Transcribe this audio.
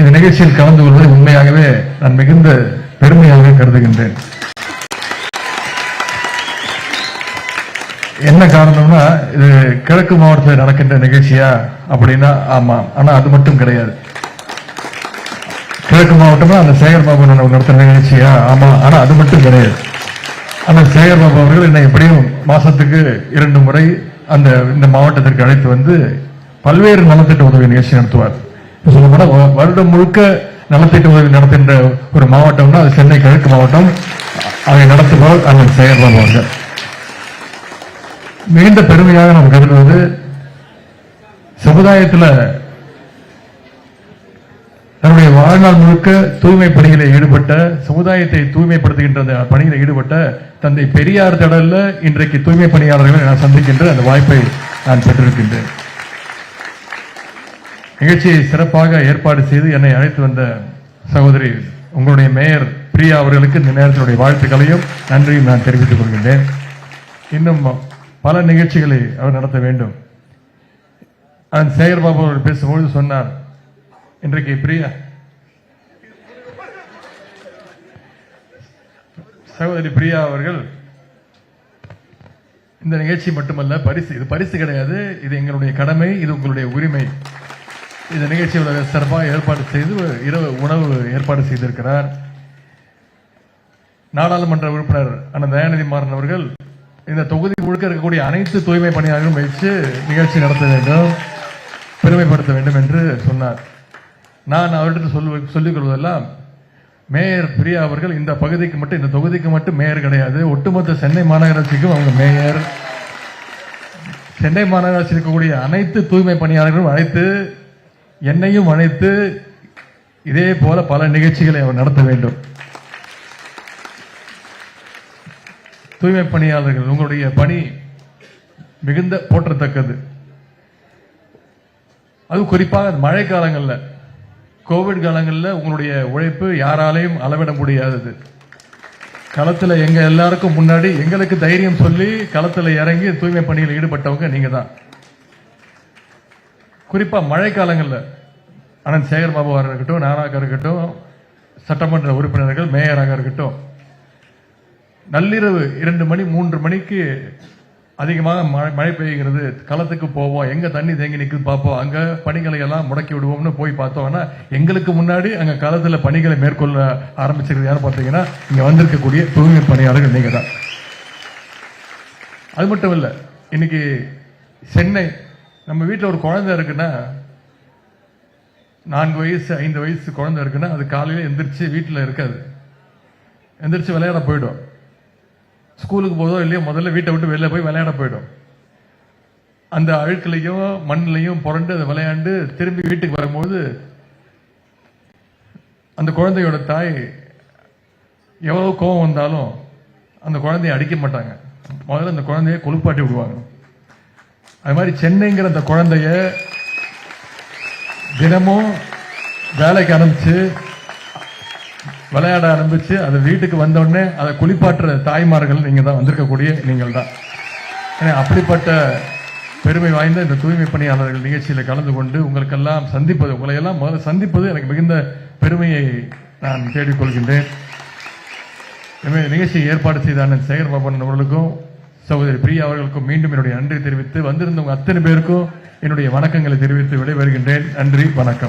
இந்த நிகழ்ச்சியில் கலந்து கொள்வதை உண்மையாகவே நான் மிகுந்த பெருமையாக கருதுகின்றேன். என்ன காரணம்னா இது கிழக்கு மாவட்டத்தில் நடக்கின்ற நிகழ்ச்சியா அப்படின்னா ஆமா. ஆனா அது மட்டும் கிடையாது. கிழக்கு மாவட்டம்னா அந்த சேகர் பாபு நடத்துற நிகழ்ச்சியா? ஆமா. ஆனா அது மட்டும் கிடையாது. அந்த சேகர் பாபு அவர்கள் என்னை எப்படியும் மாசத்துக்கு இரண்டு முறை அந்த இந்த மாவட்டத்திற்கு அழைத்து வந்து பல்வேறு நலத்திட்ட உதவி நிகழ்ச்சி நடத்துவார். சொல்லப்போனா வருடம் முழுக்க நலத்திட்ட உதவி நடத்துகின்ற ஒரு மாவட்டம்னா அது சென்னை கிழக்கு மாவட்டம். அதை நடத்துபவர் அண்ணன் செயல்படுவாங்க மிகுந்த பெருமையாக நாம் கருதுவது சமுதாயத்தில் தன்னுடைய வாழ்நாள் முழுக்க தூய்மை பணியில் ஈடுபட்ட சமுதாயத்தை தூய்மைப்படுத்துகின்ற அந்த பணியில் ஈடுபட்ட தந்தை பெரியார் திடல்ல இன்றைக்கு தூய்மை பணியாளர்களை நான் சந்திக்கின்ற அந்த வாய்ப்பை நான் பெற்றிருக்கின்றேன். நிகழ்ச்சியை சிறப்பாக ஏற்பாடு செய்து என்னை அழைத்து வந்த சகோதரி உங்களுடைய மேயர் பிரியா அவர்களுக்கு இந்த நேரத்தினுடைய வாழ்த்துக்களையும் நன்றியும் நான் தெரிவித்துக் கொள்கின்றேன். இன்னும் பல நிகழ்ச்சிகளை அவர் நடத்த வேண்டும். அதன் சேகர் பாபு அவர்கள் பேசும்பொழுது சொன்னார் இன்றைக்கு பிரியா சகோதரி பிரியா அவர்கள் இந்த நிகழ்ச்சி மட்டுமல்ல பரிசு இது பரிசு கிடையாது இது எங்களுடைய கடமை இது உங்களுடைய உரிமை. இந்த நிகழ்ச்சியோட சிறப்பாக ஏற்பாடு செய்து இரவு உணவு ஏற்பாடு செய்திருக்கிறார். நாடாளுமன்ற உறுப்பினர் அண்ணன் தயாநிதி மாறன் அவர்கள் இந்த தொகுதி முழுக்க இருக்கக்கூடிய அனைத்து தூய்மை பணியாளர்களும் வைத்து நிகழ்ச்சி நடத்த வேண்டும் பெருமைப்படுத்த வேண்டும் என்று சொன்னார். நான் அவர்கிட்ட சொல்லு சொல்லிக் கொள்வதெல்லாம் மேயர் பிரியா அவர்கள் இந்த பகுதிக்கு மட்டும் இந்த தொகுதிக்கு மட்டும் மேயர் கிடையாது. ஒட்டுமொத்த சென்னை மாநகராட்சிக்கும் அவங்க மேயர். சென்னை மாநகராட்சியில் இருக்கக்கூடிய அனைத்து தூய்மை பணியாளர்களும் அழைத்து என்னையும் அழைத்து இதே போல பல நிகழ்ச்சிகளை அவர் நடத்த வேண்டும். தூய்மை பணியாளர்கள் உங்களுடைய பணி மிகுந்த போற்றத்தக்கது. அது குறிப்பாக மழை காலங்களில் கோவிட் காலங்களில் உங்களுடைய உழைப்பு யாராலையும் அளவிட முடியாதது. களத்தில் எங்க எல்லாருக்கும் முன்னாடி எங்களுக்கு தைரியம் சொல்லி களத்தில் இறங்கி தூய்மை பணியில் ஈடுபட்டவங்க நீங்க தான் குறிப்பாக மழை அனந்த் சேகர் பாபுவாக இருக்கட்டும் நானாக இருக்கட்டும் சட்டமன்ற உறுப்பினர்கள் மேயராக இருக்கட்டும் நள்ளிரவு இரண்டு மணி மூன்று மணிக்கு அதிகமாக மழை மழை பெய்கிறது. களத்துக்கு போவோம். எங்கே தண்ணி தேங்கி நிற்குது பார்ப்போம் அங்கே பணிகளை எல்லாம் முடக்கி விடுவோம்னு போய் பார்த்தோம்னா எங்களுக்கு முன்னாடி அங்கே களத்தில் பணிகளை மேற்கொள்ள ஆரம்பிச்சிருக்கிறது யாரும் பார்த்தீங்கன்னா இங்கே வந்திருக்கக்கூடிய தூய்மை பணியாளர்கள் நீங்கள் தான் அது மட்டும் இல்லை இன்னைக்கு சென்னை நம்ம வீட்டில் ஒரு குழந்தை இருக்குன்னா நான்கு வயசு ஐந்து வயசு குழந்தை இருக்குன்னா அது காலையில் எந்திரிச்சு வீட்டில் இருக்காது. எந்திரிச்சு விளையாட போயிடும். ஸ்கூலுக்கு போதோ இல்லையோ முதல்ல வீட்டை விட்டு வெளில போய் விளையாட போயிடும். அந்த அழுக்குலையும் மண்ணிலையும் புரண்டு அதை விளையாண்டு திரும்பி வீட்டுக்கு வரும்போது அந்த குழந்தையோட தாய் எவ்வளோ கோபம் வந்தாலும் அந்த குழந்தைய அடிக்க மாட்டாங்க. முதல்ல அந்த குழந்தைய குளிப்பாட்டி விடுவாங்க. அது மாதிரி சென்னைங்கிற அந்த குழந்தைய தினமும் வேலைக்கு அனுப்பிச்சு விளையாட ஆரம்பிச்சு அது வீட்டுக்கு வந்தோடனே அதை குளிப்பாட்டுற தாய்மார்கள் நீங்கள் தான் வந்திருக்கக்கூடிய நீங்கள் தான். ஏன்னா அப்படிப்பட்ட பெருமை வாய்ந்த இந்த தூய்மை பணியாளர்கள் நிகழ்ச்சியில் கலந்து கொண்டு உங்களுக்கெல்லாம் சந்திப்பது உங்களை எல்லாம் முதல்ல சந்திப்பது எனக்கு மிகுந்த பெருமையை நான் தேடிக்கொள்கின்றேன். எனவே நிகழ்ச்சியை ஏற்பாடு செய்த அண்ணன் சேகர் பாபன் அவர்களுக்கும் சகோதரி பிரியா அவர்களுக்கும் மீண்டும் என்னுடைய நன்றி தெரிவித்து வந்திருந்தவங்க அத்தனை பேருக்கும் என்னுடைய வணக்கங்களை தெரிவித்து விடைபெறுகின்றேன். நன்றி வணக்கம்.